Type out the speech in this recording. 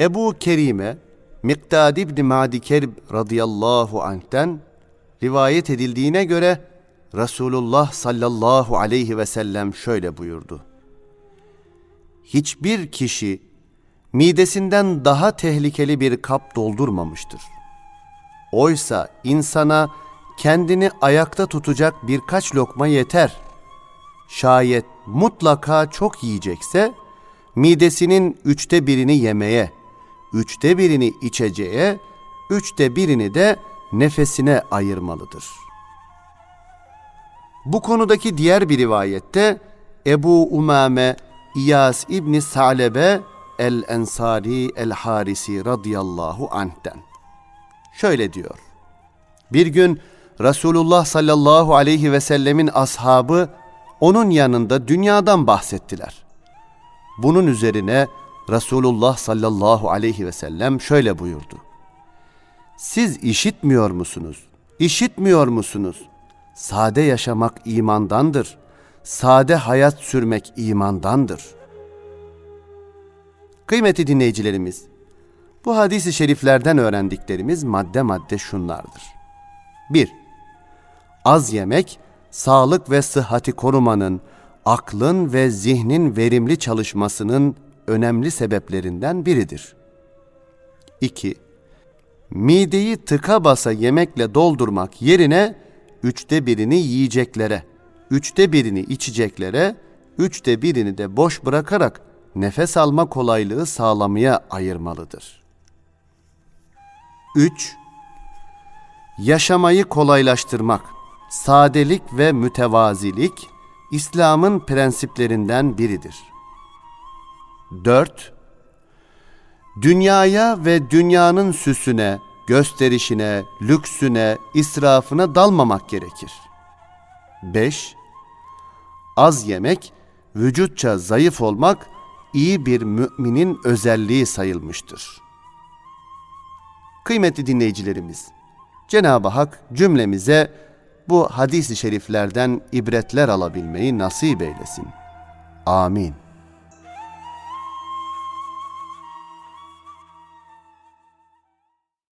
Ebu Kerime, Miktad İbni Madi Kerb radıyallahu anh'ten rivayet edildiğine göre Resulullah sallallahu aleyhi ve sellem şöyle buyurdu. Hiçbir kişi midesinden daha tehlikeli bir kap doldurmamıştır. Oysa insana kendini ayakta tutacak birkaç lokma yeter. Şayet mutlaka çok yiyecekse, midesinin üçte birini yemeye, üçte birini içeceğe, üçte birini de nefesine ayırmalıdır. Bu konudaki diğer bir rivayette Ebu Umame İyas İbni Sa'lebe el-Ensari el-Harisi radıyallahu anh'ten. Şöyle diyor. Bir gün Resulullah sallallahu aleyhi ve sellemin ashabı onun yanında dünyadan bahsettiler. Bunun üzerine Resulullah sallallahu aleyhi ve sellem şöyle buyurdu. Siz işitmiyor musunuz? İşitmiyor musunuz? Sade yaşamak imandandır. Sade hayat sürmek imandandır. Kıymetli dinleyicilerimiz, bu hadisi şeriflerden öğrendiklerimiz madde madde şunlardır. 1. Az yemek, sağlık ve sıhhati korumanın, aklın ve zihnin verimli çalışmasının önemli sebeplerinden biridir. 2. Mideyi tıka basa yemekle doldurmak yerine üçte birini yiyeceklere, üçte birini içeceklere, üçte birini de boş bırakarak nefes alma kolaylığı sağlamaya ayırmalıdır. 3. Yaşamayı kolaylaştırmak, sadelik ve mütevazilik İslam'ın prensiplerinden biridir. 4. Dünyaya ve dünyanın süsüne, gösterişine, lüksüne, israfına dalmamak gerekir. 5. Az yemek, vücutça zayıf olmak iyi bir müminin özelliği sayılmıştır. Kıymetli dinleyicilerimiz, Cenab-ı Hak cümlemize bu hadis-i şeriflerden ibretler alabilmeyi nasip eylesin. Amin.